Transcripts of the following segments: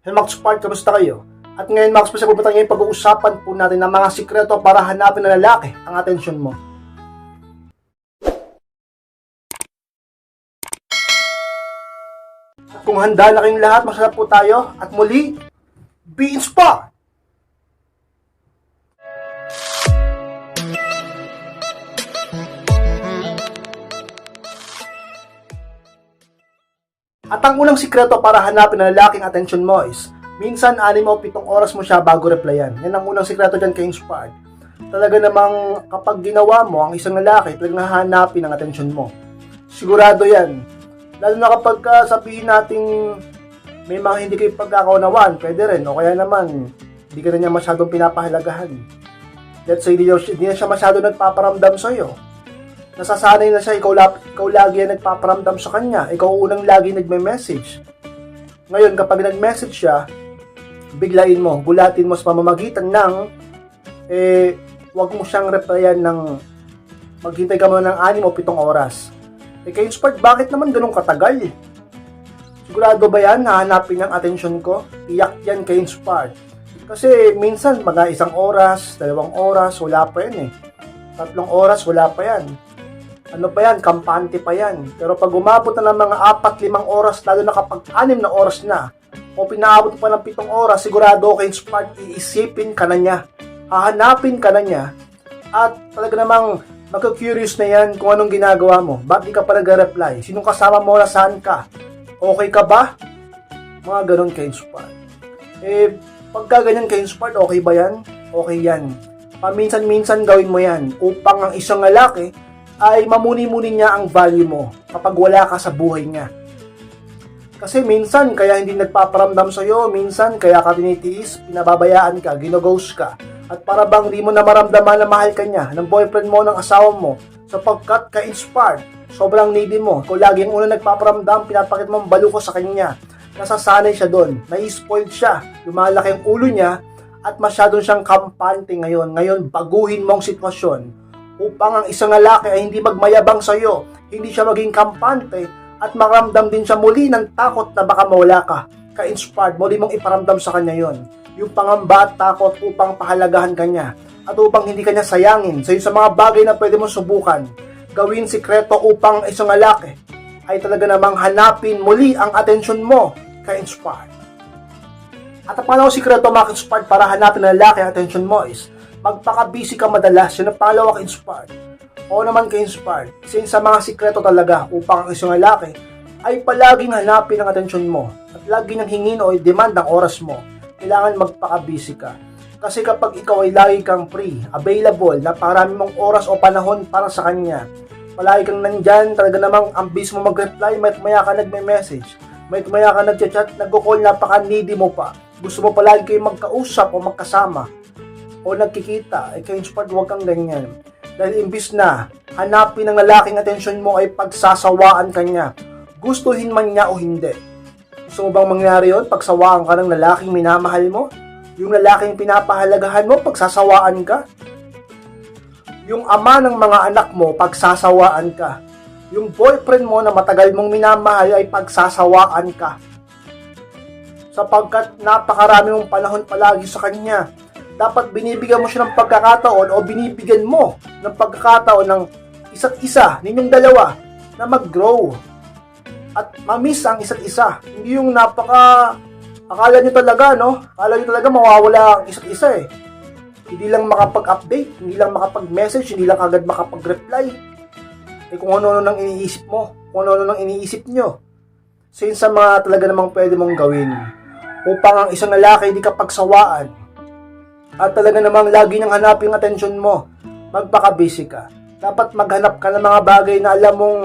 Hey Max Park, kamusta kayo? At ngayon Max, pasagutan ngayon pag-uusapan po natin ng mga sikreto para hanapin ng lalaki ang atensyon mo. Kung handa na kayong lahat, masarap po tayo. At muli, be inspired! At ang unang sikreto para hanapin ang lalaking atensyon mo is, minsan anim o pitong oras mo siya bago replyan. Yan ang unang sikreto dyan kay Inspired. Talaga namang kapag ginawa mo ang isang lalaki, talagang hahanapin ang atensyon mo. Sigurado yan. Lalo na kapag ka sabihin nating may mga hindi kayo pagkakaunawaan, pwede rin. O kaya naman, hindi ka na niya masyadong pinapahalagahan. Let's say, hindi na siya masyado nagpaparamdam sa'yo nasasanay na siya, ikaw, lap, ikaw lagi ang nagpaparamdam sa kanya, ikaw unang lagi nagme-message. Ngayon, kapag nag-message siya, biglain mo, gulatin mo sa pamamagitan ng, eh, wag mo siyang replyan ng, maghintay ka muna ng 6 o 7 oras. Eh, kay Inspired, bakit naman ganun katagal? Sigurado ba yan, hahanapin ang atensyon ko? Tiyak yan kay Inspired. Kasi minsan, mga isang oras, dalawang oras, wala pa yan eh. Tatlong oras, wala pa yan ano pa yan, kampante pa yan. Pero pag umabot na ng mga 4-5 oras, lalo na kapag 6 na oras na, o pinaabot pa ng 7 oras, sigurado kay Spark, iisipin ka na niya. Hahanapin ka na niya. At talaga namang magka-curious na yan kung anong ginagawa mo. Bakit di ka pa nag-reply? Sinong kasama mo na saan ka? Okay ka ba? Mga ganun kay Spark. Eh, pagka ganyan kay Spark, okay ba yan? Okay yan. Paminsan-minsan gawin mo yan upang ang isang lalaki ay mamuni-muni niya ang value mo kapag wala ka sa buhay niya. Kasi minsan, kaya hindi nagpaparamdam sa'yo, minsan, kaya ka tinitiis, pinababayaan ka, ginoghost ka, at para bang di mo na maramdaman na mahal ka niya, ng boyfriend mo, ng asawa mo, sapagkat ka-inspired, sobrang needy mo, kung lagi ang una nagpaparamdam, pinapakit mo ang balo ko sa kanya, nasasanay siya doon, nai-spoiled siya, lumalaki ang ulo niya, at masyadong siyang kampante ngayon. Ngayon, baguhin mo ang sitwasyon upang ang isang lalaki ay hindi magmayabang sa iyo, hindi siya maging kampante, at maramdam din siya muli ng takot na baka mawala ka. Ka-inspired, muli mong iparamdam sa kanya yon. Yung pangamba at takot upang pahalagahan kanya at upang hindi kanya sayangin sa sa mga bagay na pwede mong subukan. Gawin sikreto upang isang lalaki ay talaga namang hanapin muli ang atensyon mo ka-inspired. At ang sikreto mga ka-inspired para hanapin ng lalaki ang atensyon mo is magpaka-busy ka madalas. Yun ang pangalawa ka-inspired. O naman ka-inspired. Since sa mga sikreto talaga upang ang isang lalaki ay palaging hanapin ang atensyon mo at lagi nang hingin o demand ang oras mo, kailangan magpaka-busy ka. Kasi kapag ikaw ay lagi kang free, available, napakarami mong oras o panahon para sa kanya, palagi kang nandyan, talaga namang ang busy mo mag-reply, may maya ka nagme-message, may maya ka nagchat-chat, nagko-call, napaka-needy mo pa. Gusto mo palagi kayo magkausap o magkasama o nagkikita, ay kayo inspired, huwag kang ganyan. Dahil imbis na hanapin ng lalaking atensyon mo ay pagsasawaan kanya, gustuhin man niya o hindi. Gusto mo bang mangyari yon? Pagsawaan ka ng lalaking minamahal mo? Yung lalaking pinapahalagahan mo, pagsasawaan ka? Yung ama ng mga anak mo, pagsasawaan ka? Yung boyfriend mo na matagal mong minamahal ay pagsasawaan ka? Sapagkat napakarami mong panahon palagi sa kanya, dapat binibigyan mo siya ng pagkakataon o binibigyan mo ng pagkakataon ng isa't isa, ninyong dalawa, na mag-grow at mamiss ang isa't isa. Hindi yung napaka akala nyo talaga, no? Akala nyo talaga mawawala ang isa't isa eh. Hindi lang makapag-update, hindi lang makapag-message, hindi lang agad makapag-reply. Eh kung ano-ano nang iniisip mo, kung ano-ano nang iniisip nyo. So yun sa mga talaga namang pwede mong gawin upang ang isang lalaki hindi ka pagsawaan at talaga namang lagi nang hanapin atensyon mo, magpaka-busy ka. Dapat maghanap ka ng mga bagay na alam mong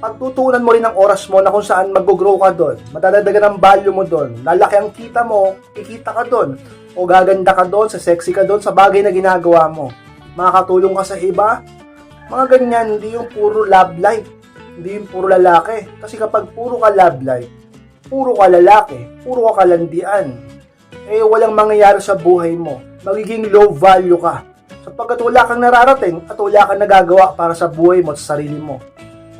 pagtutuunan mo rin ang oras mo na kung saan mag-grow ka doon. Madadagdagan ang value mo doon. Lalaki ang kita mo, kikita ka doon. O gaganda ka doon, sa sexy ka doon, sa bagay na ginagawa mo. Makakatulong ka sa iba. Mga ganyan, hindi yung puro love life. Hindi yung puro lalaki. Kasi kapag puro ka love life, puro ka lalaki, puro ka kalandian, eh walang mangyayari sa buhay mo. Magiging low value ka. Sapagkat wala kang nararating at wala kang nagagawa para sa buhay mo at sa sarili mo.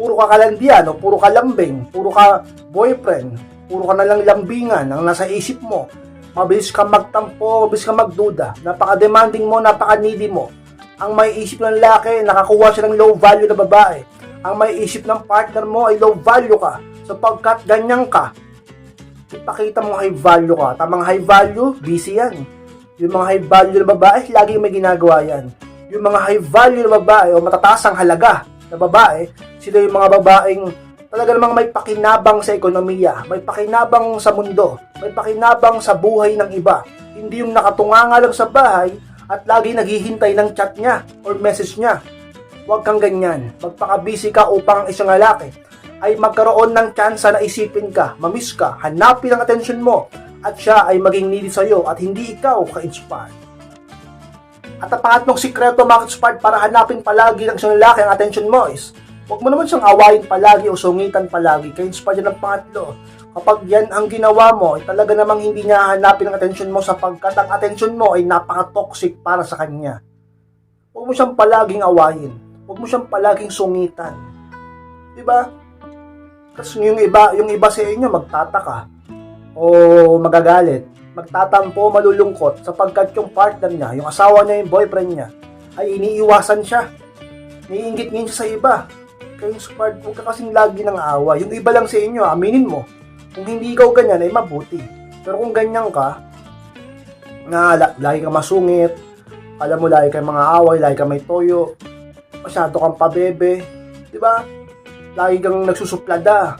Puro ka kalandian o puro ka lambing, puro ka boyfriend, puro ka na lang lambingan ang nasa isip mo. Mabilis ka magtampo, mabilis ka magduda. Napaka-demanding mo, napaka-needy mo. Ang may isip ng lalaki, nakakuha siya ng low value na babae. Ang may isip ng partner mo ay low value ka. Sapagkat ganyan ka, ipakita mo high value ka. Tamang high value, busy yan. Yung mga high value na babae, lagi may ginagawa yan. Yung mga high value na babae o matataas ang halaga na babae, sila yung mga babaeng talaga namang may pakinabang sa ekonomiya, may pakinabang sa mundo, may pakinabang sa buhay ng iba. Hindi yung nakatunganga lang sa bahay at lagi naghihintay ng chat niya or message niya. Huwag kang ganyan. Magpaka-busy ka upang ang isang lalaki ay magkaroon ng tsansa na isipin ka, mamiss ka, hanapin ang atensyon mo, at siya ay maging needy sa'yo at hindi ikaw ka-inspired. At ang pangatlong sikreto mga inspired para hanapin palagi ng isang lalaki ang atensyon mo is huwag mo naman siyang awayin palagi o sungitan palagi. Kaya inspired yan ang pangatlo. Kapag yan ang ginawa mo, ay talaga namang hindi niya hanapin ang atensyon mo sapagkat ang atensyon mo ay napaka-toxic para sa kanya. Huwag mo siyang palaging awayin. Huwag mo siyang palaging sungitan. Diba? Kasi yung iba, yung iba sa inyo magtataka o magagalit, magtatampo, malulungkot sapagkat yung partner niya, yung asawa niya, yung boyfriend niya, ay iniiwasan siya. Niingit ngayon siya sa iba. Kaya yung part, huwag ka kasing lagi ng awa. Yung iba lang sa inyo, aminin mo. Kung hindi ikaw ganyan, ay mabuti. Pero kung ganyan ka, na la- lagi kang masungit, alam mo, lagi kang mga away, lagi kang may toyo, masyado kang pabebe, di ba? Lagi kang nagsusuplada,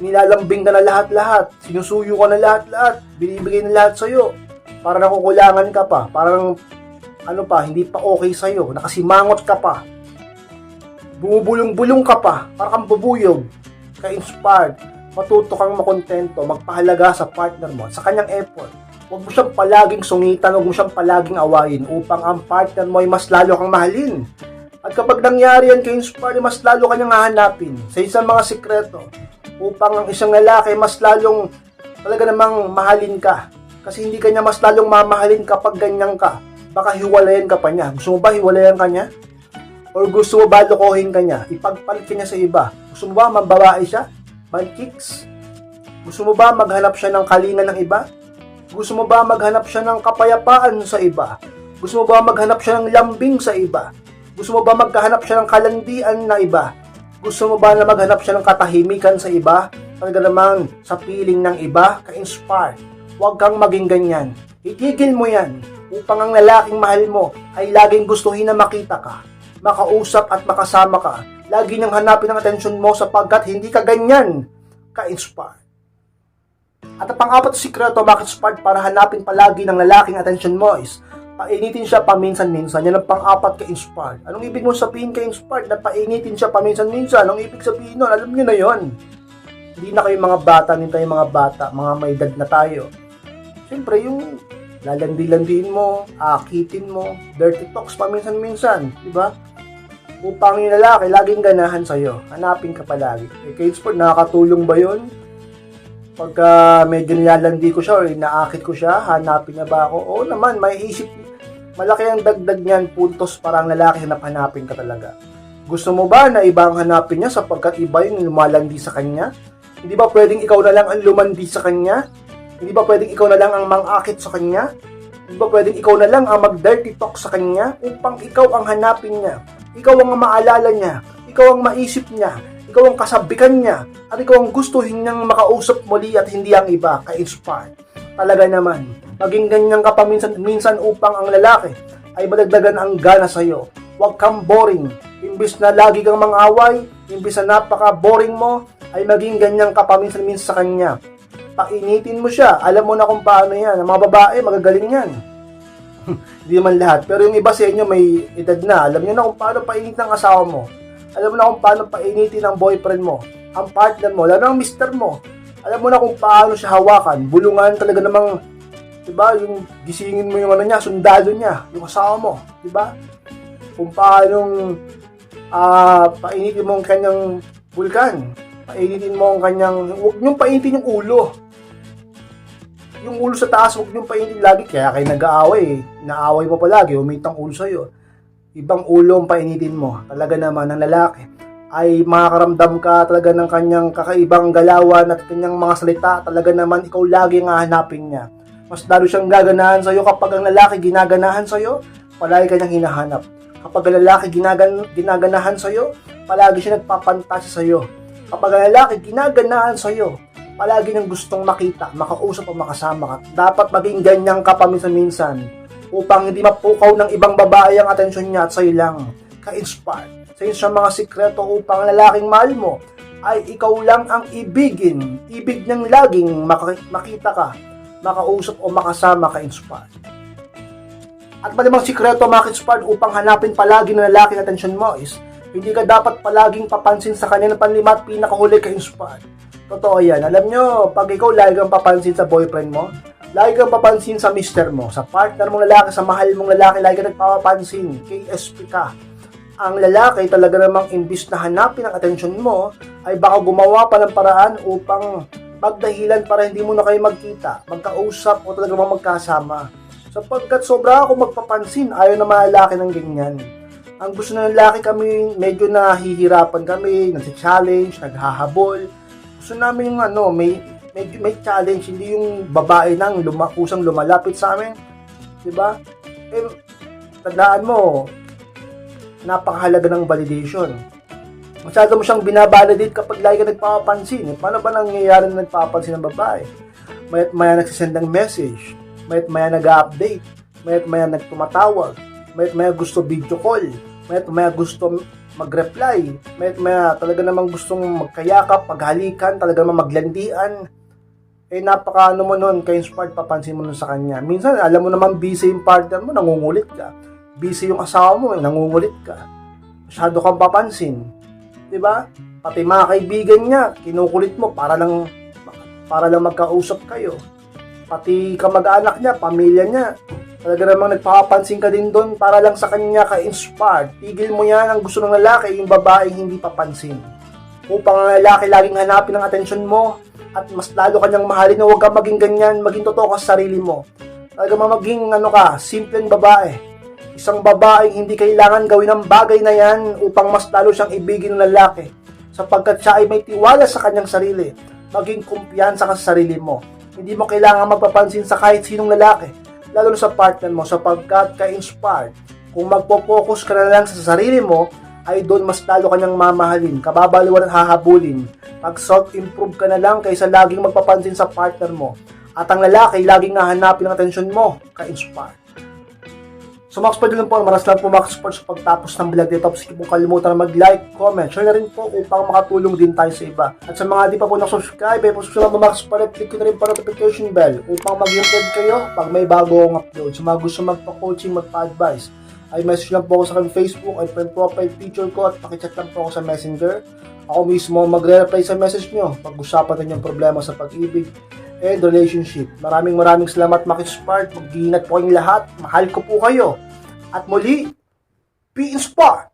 nilalambing ka na lahat-lahat, sinusuyo ka na lahat-lahat, binibigay na lahat sa'yo, para nakukulangan ka pa, parang ano pa, hindi pa okay sa'yo, nakasimangot ka pa, bumubulong-bulong ka pa, para kang bubuyog, ka-inspired, matuto kang makontento, magpahalaga sa partner mo, sa kanyang effort. Huwag mo siyang palaging sungitan, huwag mo siyang palaging awayin upang ang partner mo ay mas lalo kang mahalin. At kapag nangyari yan kay Inspire, mas lalo kanyang hahanapin. Sa isang mga sikreto upang ang isang lalaki mas lalong talaga namang mahalin ka. Kasi hindi kanya mas lalong mamahalin kapag ganyan ka. Baka hiwalayan ka pa niya. Gusto mo ba hiwalayan ka niya? Or gusto mo ba lokohin ka niya? Ipagpalit ka niya sa iba? Gusto mo ba mababae siya? Mankiks? Gusto mo ba maghanap siya ng kalinga ng iba? Gusto mo ba maghanap siya ng kapayapaan sa iba? Gusto mo ba maghanap siya ng lambing sa iba? Gusto mo ba magkahanap siya ng kalandian na iba? Gusto mo ba na maghanap siya ng katahimikan sa iba? Talaga naman sa piling ng iba, ka-inspire. Huwag kang maging ganyan. Itigil mo yan upang ang lalaking mahal mo ay laging gustuhin na makita ka, makausap at makasama ka. Lagi niyang hanapin ang atensyon mo sapagkat hindi ka ganyan ka-inspire. At ang pang-apat sikreto bakit inspired para hanapin palagi ng lalaking atensyon mo is painitin siya paminsan-minsan. Yan ang pang-apat ka-inspired. Anong ibig mo sabihin ka-inspired na painitin siya paminsan-minsan? Anong ibig sabihin nun? Alam niyo na yon. Hindi na kayo mga bata, hindi tayo mga bata, mga may edad na tayo. Siyempre, yung lalandi-landiin mo, akitin mo, dirty talks paminsan-minsan, di ba? Upang yung lalaki, laging ganahan sa'yo. Hanapin ka palagi. Eh, ka-inspired, nakakatulong ba yon? pagka medyo nilalandi ko siya or inaakit ko siya, hanapin niya ba ako? Oo naman, may isip, malaki ang dagdag niyan, puntos para ang lalaki hanap-hanapin ka talaga. Gusto mo ba na iba ang hanapin niya sapagkat iba yung lumalandi sa kanya? Hindi ba pwedeng ikaw na lang ang lumandi sa kanya? Hindi ba pwedeng ikaw na lang ang mangakit sa kanya? Hindi ba pwedeng ikaw na lang ang mag-dirty talk sa kanya upang ikaw ang hanapin niya? Ikaw ang maalala niya, ikaw ang maisip niya, ikaw ang kasabikan niya, at ikaw ang gustuhin niyang makausap muli at hindi ang iba, ka-inspired. Talaga naman, maging ganyan ka pa minsan, minsan upang ang lalaki ay madagdagan ang gana sa iyo. Huwag kang boring. Imbis na lagi kang mang-away, imbis na napaka-boring mo, ay maging ganyan ka pa minsan-minsan sa kanya. Painitin mo siya. Alam mo na kung paano yan. Ang mga babae, magagaling yan. Hindi naman lahat. Pero yung iba sa inyo may edad na. Alam niyo na kung paano painit ng asawa mo. Alam mo na kung paano painitin ang boyfriend mo, ang partner mo, lalo ang mister mo. Alam mo na kung paano siya hawakan. Bulungan talaga namang, di ba, yung gisingin mo yung ano niya, sundalo niya, yung asawa mo, di ba? Kung paano ah painitin mo ang kanyang bulkan. Painitin mo ang kanyang, huwag niyong painitin yung ulo. Yung ulo sa taas, huwag niyong painitin lagi. Kaya kayo nag-aaway, naaway mo palagi, umit ang ulo sa'yo ibang ulo ang painitin mo. Talaga naman ng lalaki ay makakaramdam ka talaga ng kanyang kakaibang galawan at kanyang mga salita, talaga naman ikaw lagi ang hahanapin niya. Mas lalo siyang gaganahan sa'yo kapag ang lalaki ginaganahan sa'yo, palagi kanyang hinahanap. Kapag ang lalaki ginagan, ginaganahan sa'yo, palagi siya nagpapantasi sa'yo. Kapag ang lalaki ginaganahan sa'yo, palagi niyang gustong makita, makausap o makasama ka. Dapat maging ganyan ka paminsan-minsan upang hindi mapukaw ng ibang babae ang atensyon niya at sa'yo lang. Ka-inspire. Sa sa mga sikreto upang ang lalaking mahal mo ay ikaw lang ang ibigin. Ibig niyang laging makita ka, makausap o makasama ka-inspire. At malimang sikreto mga ka-inspire upang hanapin palagi ng lalaki ang atensyon mo is hindi ka dapat palaging papansin sa kanya ng panlima at pinakahuli ka-inspire. Totoo yan. Alam nyo, pag ikaw lagi kang papansin sa boyfriend mo, lagi kang papansin sa mister mo, sa partner mong lalaki, sa mahal mong lalaki, lagi ka nagpapapansin, KSP ka. Ang lalaki talaga namang imbis na hanapin ang atensyon mo, ay baka gumawa pa ng paraan upang magdahilan para hindi mo na kayo magkita, magkausap o talaga magkasama. Sapagkat sobra ako magpapansin, ayaw na mga lalaki ng ganyan. Ang gusto ng lalaki kami, medyo nahihirapan kami, nag-challenge, naghahabol. Gusto namin yung ano, may, may, may challenge, hindi yung babae nang luma, kusang lumalapit sa amin. ba? Eh, tandaan mo, napakahalaga ng validation. Masyado mo siyang binabalidate kapag lagi ka nagpapapansin. Eh, paano ba nangyayari na nagpapansin ng babae? Mayat maya nagsisend ng message. Mayat maya nag-update. Mayat maya nagtumatawag. Mayat maya gusto video call. Mayat maya gusto mag-reply. Mayat maya talaga namang gustong magkayakap, maghalikan, talaga namang maglandian. Eh napaka ano mo nun, ka-inspired papansin mo nun sa kanya. Minsan alam mo naman busy yung partner mo, nangungulit ka. Busy yung asawa mo, nangungulit ka. Masyado kang papansin. 'Di ba? Pati mga kaibigan niya, kinukulit mo para lang para lang magkausap kayo. Pati kamag-anak niya, pamilya niya, talaga namang nagpapapansin ka din doon para lang sa kanya ka-inspired. Tigil mo yan ang gusto ng lalaki, yung babae hindi papansin. Upang ang lalaki laging hanapin ang atensyon mo at mas lalo kanyang mahalin na huwag ka maging ganyan, maging totoo ka sa sarili mo. Talaga maging ano ka, simpleng babae. Isang babae hindi kailangan gawin ang bagay na yan upang mas lalo siyang ibigin ng lalaki sapagkat siya ay may tiwala sa kanyang sarili. Maging kumpiyansa ka sa sarili mo. Hindi mo kailangan magpapansin sa kahit sinong lalaki, lalo na sa partner mo sapagkat ka-inspired. Kung magpo-focus ka na lang sa sarili mo, ay doon mas lalo kanyang mamahalin, kababaliwan at hahabulin. Pag self-improve ka na lang kaysa laging magpapansin sa partner mo. At ang lalaki, laging nahanapin ang atensyon mo, ka-inspired. So mga kapatid lang po, maras lang po mga sports sa pagtapos ng vlog dito. Sige po kalimutan na mag-like, comment, share na rin po upang makatulong din tayo sa iba. At sa mga di pa po nakasubscribe, ay po susunod mga kapatid, click ko na rin po notification bell upang mag-upload kayo pag may bago akong upload. Sa mga gusto magpa-coaching, magpa-advise, ay message lang po ako sa aking Facebook ay friend profile picture ko at pakichat lang po ako sa messenger. Ako mismo ang magre-reply sa message nyo pag-usapan din yung problema sa pag-ibig and relationship. Maraming maraming salamat Makispark. Mag-iingat po kayong lahat. Mahal ko po kayo. At muli, be inspired!